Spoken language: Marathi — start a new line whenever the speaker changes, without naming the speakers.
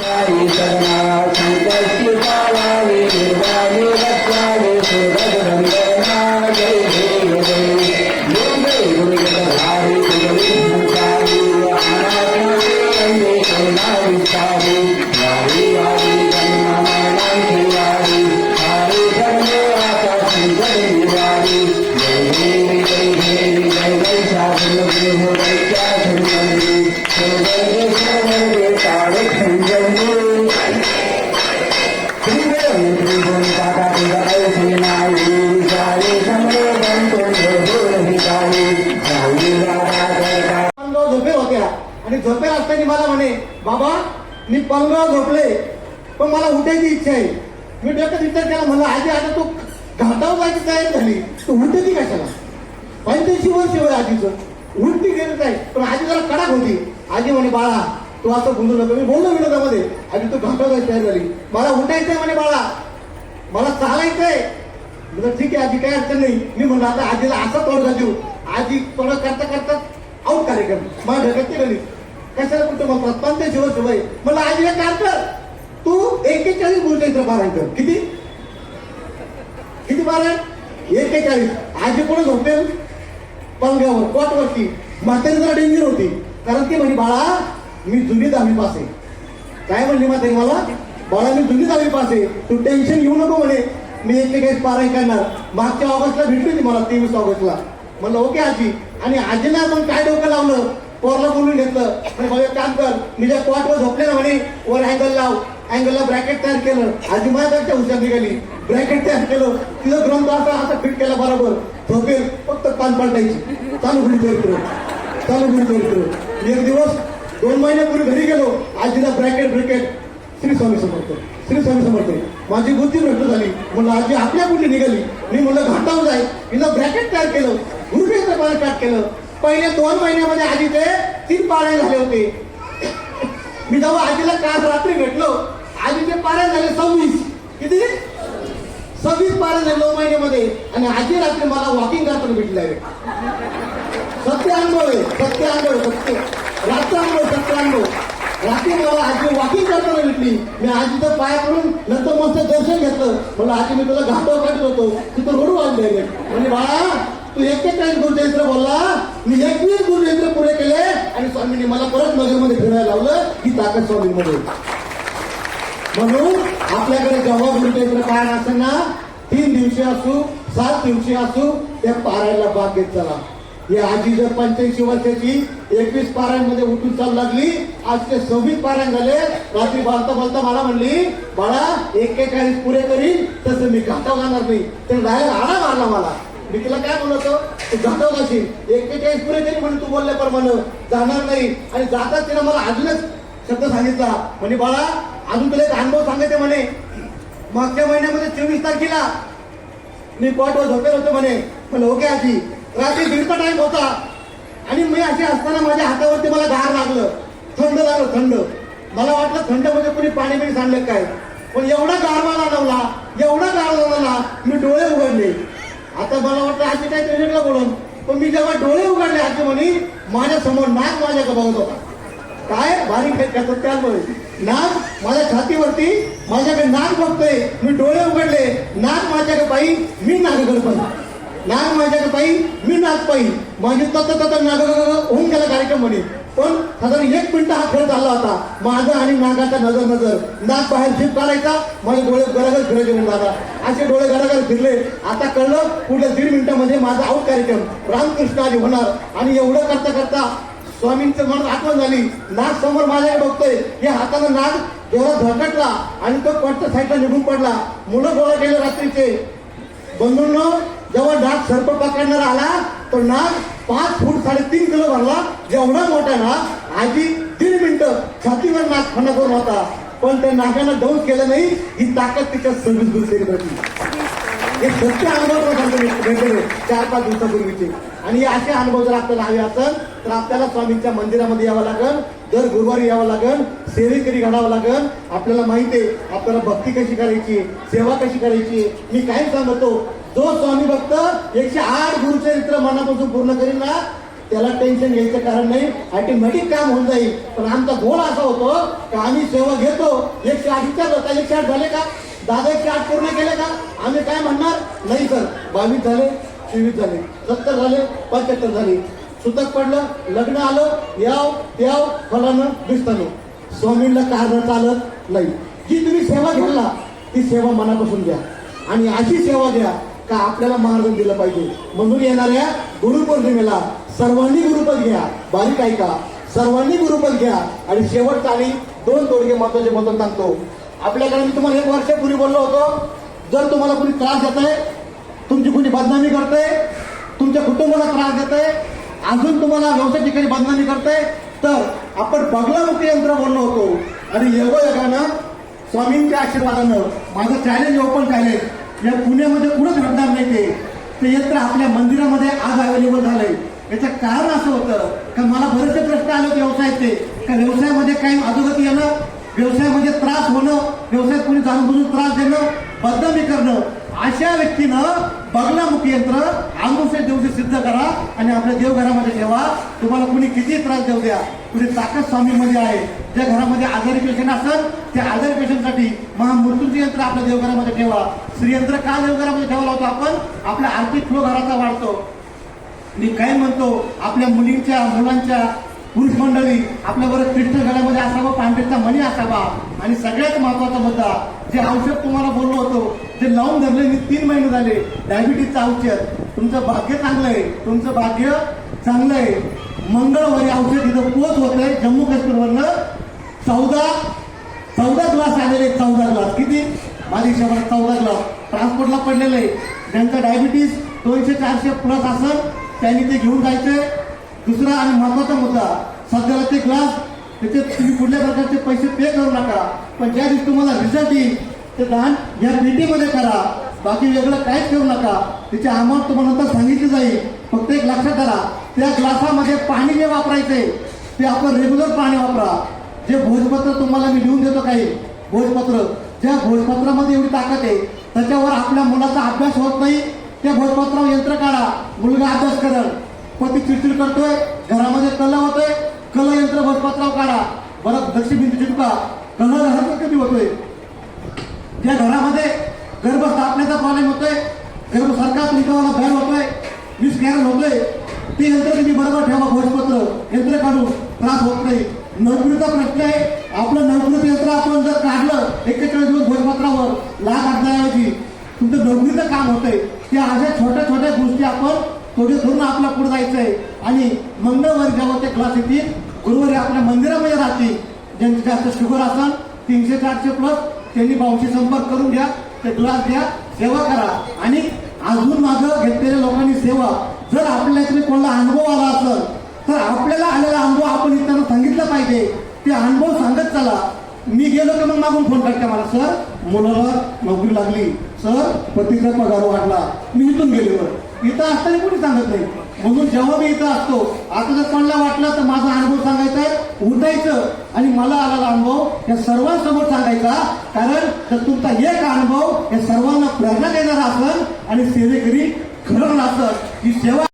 ಸಾಯಿ ಸರಣಾಥ बाबा मी पंधरा झोपले. पण मला उठायची इच्छा आहे. मी डोक्यात विचार केला म्हणलं आजी आता तू घाटावर जायची तयारी झाली. तू उठते ती कशाला? पंच्याऐंशी वर्ष वय आजीचं. उठती गेली काय पण आजी जरा कडक होती. आजी म्हणे बाळा तू असं बोलू नको. मी बोललो विनोदामध्ये. आजी तू घाटावर जायची तयारी झाली. मला उठायचंय म्हणे बाळा. मला चालायचंय. म्हणजे ठीक आहे आजी काय अडचण नाही. मी म्हणलं आता आजीला असं तोडगा देऊ आजी तोडा करता करता आऊट कार्यक्रम. माझ्या ढगत गणित कशाला कुठं पण ते शिवस वय मला आज एक काम कर. तू एकेचाळीस गुरुचरित्र पारायण कर. किती? किती पारायण एकेचाळीस. आजी कोण झोपेल. पंग्यावर कोटवरती म्हातारी जरा डेंजर होती. कारण ती म्हणे बाळा मी जुनी दहावी पास आहे. काय म्हणली म्हातारी मला? बाळा मी जुनी दहावी पास आहे. तू टेन्शन घेऊ नको म्हणे. मी एकेचाळीस पारायण करणार. मागच्या ऑगस्टला भेटली होती मला तेवीस ऑगस्टला. म्हणलं ओके आजी. आणि आजीला मग काय डोकं लावलं? पोरला बोलून घेतलं. एक काम कर. मी ज्या क्वाटवर झोपले ना म्हणे वर अँगल लाव. अँगलला ब्रॅकेट तयार केलं. आजी माझ्यापेक्षा हुशार निघाली. ब्रॅकेट तयार केलं. तिथं ग्रंथ असा असा फिट केला बरोबर. झोपेल. फक्त पान पलटायची. चालू घडी चरित्र चालू घडी चरित्र एक दिवस दोन महिन्यापूर्वी घरी गेलो. आजीला ब्रॅकेट ब्रॅकेट श्री स्वामी समर्थ. श्री स्वामी समर्थ. माझी बुद्धी भ्रष्ट झाली. म्हणलं आजी आपल्या कुठली निघाली. मी म्हणलं घाटावर जाईल हिला ब्रॅकेट तयार केलं. गुरुजीचं पाणी स्टार्ट केलं. पहिले दोन महिन्यामध्ये आजीचे तीन पाळे झाले होते. मी जेव्हा आजीला काल रात्री भेटलो आजीचे पारे झाले सव्वीस. किती? सव्वीस पारे झाले नऊ महिन्यामध्ये. आणि आजी रात्री मला वॉकिंग करताना भेटले सत्य अनुभव आहे सत्य अनुभव सत्य. रात्र अनुभव सत्य अनुभव. रात्री मला आजी वॉकिंग करताना भेटली मी आजीचं पाया करून नंतर मस्त दर्शन घेतलं. म्हणलं आजी मी तुला घाटावर काढत होतो. तिथं रोडू वाजले म्हणजे बाळा तू एक्केचाळीस गुरुचरित्र बोलला? मी एकवीस गुरुचरित्र पुरे केले आणि स्वामींनी मला परत नगरमध्ये फिरायला लावलं ही ताकद स्वामींमध्ये. म्हणून आपल्याकडे जेव्हा गुरुचरित्र पारायण असेल ना तीन दिवशी असू सात दिवशी असू त्या पारायला भाग घेत चला. या आजी जर पंच्याऐंशी वर्षाची एकवीस पारायणमध्ये उठून चालू लागली आज ते सव्वीस पारायण झाले रात्री बोलता बोलता मला म्हणली बाळा एक्केचाळीस पुरे करीन तसं मी घाता जाणार नाही. ते डायरेक्ट आळा मारला मला. मी तिला काय म्हणतो तू जाणव जाशील एक्केचाळीस पुरे तरी म्हणून तू बोलल्याप्रमाणे जाणार नाही. आणि जाताच तिला मला अजूनच शब्द सांगितला. म्हणे बाळा अजून तुला एक अनुभव सांगायचे म्हणे. मागच्या महिन्यामध्ये चोवीस तारखेला मी कॉटवर झोपेल होतो म्हणे. म्हणलं ओके आजी. रात्री दीडचा टाईम होता. आणि मी असे असताना माझ्या हातावरती मला गार लागलं. थंड लागलं थंड. मला वाटलं थंड म्हणजे कोणी पाणी बिणी सांडलं काय. पण एवढा गार मला लावला एवढा गार लावला मी डोळे उघडले. आता मला वाटलं आजी काय वेगळं बोलून पण मी जेव्हा डोळे उघडले आजी म्हणे माझ्यासमोर नाक माझ्या गबावत होता काय? भारी खेळ करतात त्यामुळे. नाक माझ्या छातीवरती माझ्याकडे नाक बघतोय. मी डोळे उघडले. नाक माझ्याकडे पायी मी नागगड पाहिजे नाक माझ्याकडे पायी मी नाक पायी माझी तत तत नाग होऊन गेला कार्यक्रम म्हणे. पण साधारण एक मिनिट हा खेळ चालला होता. माझा आणि नागाचा नजर नजर. नाक बाहेर झीप काढायचा. माझे डोळे गरगर फिरायचे म्हणून दादा. असे डोळे गरगर फिरले. आता कळलं पुढल्या दीड मिनिटामध्ये माझा आऊट कार्यक्रम. रामकृष्ण आधी होणार. आणि एवढं करता करता स्वामींचं मन आठवण झाली. नाग समोर माझ्या बघतोय. या हातानं नाग जोरात झकटला आणि तो पट्ट साईडला निघून पडला. मुलं गोळा केलं रात्रीचे. बंधूंना जेव्हा नाग सर्प पकडणारा आला तो नाग पाच फूट साडेतीन किलो भरला. जेवढा मोठा नाग आधी तीन मिनिटं छातीवर नाग खंड करून होता. पण त्या नागानं दौड केलं नाही ही ताकद तिच्या सव्वीस गुरुसेरी होती हे सत्य अनुभव भेटले चार पाच दिवसापूर्वीचे. आणि असे अनुभव जर आपल्याला हवे असेल तर आपल्याला स्वामींच्या मंदिरामध्ये यावं लागेल दर गुरुवारी यावं लागेल सेवेकरी घडावं लागेल. आपल्याला माहिती आहे आपल्याला भक्ती कशी करायची सेवा कशी करायची मी काय सांगतो जो स्वामी भक्त एकशे आठ गुरुचरित्र मनापासून पूर्ण करील ना त्याला टेन्शन घ्यायचं कारण नाही. ऑटोमॅटिक काम होऊन जाईल. पण आमचा गोल असा होतो का आम्ही सेवा घेतो. एकशे आठ विचारलं का एकशे आठ झाले का? दादा एकशे आठ पूर्ण केले का? आम्ही काय म्हणणार? नाही सर. बावीस झाले चोवीस झाले सत्तर झाले पंच्याहत्तर झाले. सुतक पडलं लग्न आलं याव त्याव फलानं दिसतानं स्वामींना कारण चालत नाही. जी तुम्ही सेवा घ्याल ना ती सेवा मनापासून घ्या. आणि अशी सेवा घ्या का आपल्याला मार्गदर्शन दिलं पाहिजे? म्हणून येणाऱ्या गुरुपौर्णिमेला सर्वांनी गुरुपद घ्या. बारीक ऐका सर्वांनी गुरुपद घ्या. आणि शेवट आणि दोन तोडगे महत्त्वाचे मत सांगतो. आपल्याकडे मी तुम्हाला एक वर्षापूर्वी बोललो होतो. जर तुम्हाला कुणी त्रास देत आहे तुमची कुणी बदनामी करते तुमच्या कुटुंबाला त्रास देत आहे अजून तुम्हाला व्यवसाय ठिकाणी बदनामी करते तर आपण बगलामुखी यंत्र बोललो होतो. आणि योगायोगानं स्वामींच्या आशीर्वादानं. माझं चॅलेंज ओपन चॅलेंज या पुण्यामध्ये कुठंच घडणार नाही ते. ते यंत्र आपल्या मंदिरामध्ये आज अवेलेबल झालंय. याचं कारण असं होतं का मला बरेचसे प्रश्न आले व्यवसायाचे. का व्यवसायामध्ये काही अधोगती येणं व्यवसायामध्ये त्रास होणं व्यवसायात कोणी जाणून बुजून त्रास देणं बदनामी करणं अशा व्यक्तीनं बगलामुखी यंत्र आंबुसे दिवशी सिद्ध करा आणि आपल्या देवघरामध्ये ठेवा. तुम्हाला कुणी किती त्रास देऊ द्या कुणी ताकद स्वामीमध्ये आहे ज्या घरामध्ये आजारी पेशंट असेल त्या आजारी पेशंटसाठी महामृत्यूचे यंत्र आपल्या देवघरामध्ये ठेवा. श्रीयंत्र का देवघरामध्ये ठेवला होता आपण? आपल्या आर्थिक फ्लो घराचा वाढतो. मी काय म्हणतो आपल्या मुलींच्या मुलांच्या पुरुष मंडळी आपल्याबरोबर कृष्ण गळ्यामध्ये असावा पांढरेचा मणी असावा. आणि सगळ्यात महत्त्वाचा मुद्दा जे औषध तुम्हाला बोललो होतो जे लावून धरले मी तीन महिने झाले. डायबिटीजचं औषध. तुमचं भाग्य चांगलं आहे. तुमचं भाग्य चांगलं आहे. मंगळवारी औषध इथं पोच होत आहे जम्मू काश्मीरवरनं चौदा चौदा ग्लास आलेले चौदा ग्लास. किती? माझ्या हिशोबाने चौदा ग्लास. ट्रान्सपोर्टला पडलेलं आहे. ज्यांचा डायबिटीज दोनशे चारशे प्लस असेल त्यांनी ते घेऊन जायचंय. दुसरा आणि महत्त्वाचा मुद्दा सध्याला ते ग्लास त्याचे तुम्ही कुठल्या प्रकारचे पैसे पे करू नका. पण ज्या दिवशी तुम्हाला रिझल्ट येईल ते दान या पेटीमध्ये करा. बाकी वेगळं काहीच करू नका. तिची अमाऊंट तुम्हाला नंतर सांगितली जाईल. फक्त एक लक्षात करा त्या ग्लासामध्ये पाणी जे वापरायचे ते आपण रेग्युलर पाणी वापरा. जे भोजपत्र तुम्हाला मी लिहून देतो काही भोजपत्र. ज्या भोजपत्रामध्ये एवढी ताकद आहे त्याच्यावर आपल्या मुलाचा अभ्यास होत नाही त्या भोजपत्रावर यंत्र काढा. मुलगा अभ्यास करल. पती चिडचिड करतोय घरामध्ये कला होतोय कला यंत्र भोजपत्रावर काढा. बरं दक्षिणबिंदू चिटका कला घरात कधी होतोय? ज्या घरामध्ये गर्भ स्थापनेचा प्रॉब्लेम होतोय. गर्भ सारखा तुमच्यावाला भर होतोय. मिसकॅरल होतोय. ते यंत्र तुम्ही बरोबर ठेवा भोजपत्र यंत्र काढून. त्रास होत नाही. नोकरीचा प्रश्न आहे. आपलं नोकरीचं यंत्र आपण जर काढलं एकेचाळीस दिवस भोजपत्रावर लाख आणण्याऐवजी तुमचं नोकरीचं काम होतंय. त्या अशा छोट्या छोट्या गोष्टी आपण थोडे धरून आपल्या पुढे जायचंय. आणि मंगळवारी जेव्हा ते क्लास येतील. गुरुवारी आपल्या मंदिरामध्ये राहतील. ज्यांचे जास्त शुगर असेल तीनशे चारशे प्लस त्यांनी भाऊशी संपर्क करून घ्या ते ग्लास द्या सेवा करा. आणि अजून मागं घेतलेल्या लोकांनी सेवा. जर आपल्या इकडे कोणाला अनुभव आला असेल तर आपल्याला आलेला अनुभव आपण इतरांना सांगितला पाहिजे. ते अनुभव सांगत चला. मी गेलो की मग मागून फोन करते मला. सर मुलाला नोकरी लागली. सर पतीचा पगार वाढला. मी इथून गेल्यावर इथं असताना कोणी सांगत नाही. म्हणून जेव्हा मी इथं असतो आता जर कोणाला वाटलं तर माझा अनुभव सांगायचा आहे उठायचं. आणि मला आलेला अनुभव या सर्वांसमोर सांगायचा कारण तर तुमचा एक अनुभव या सर्वांना प्रेरणा देणारा असेल आणि सेवेकरी खरं असेल की सेवा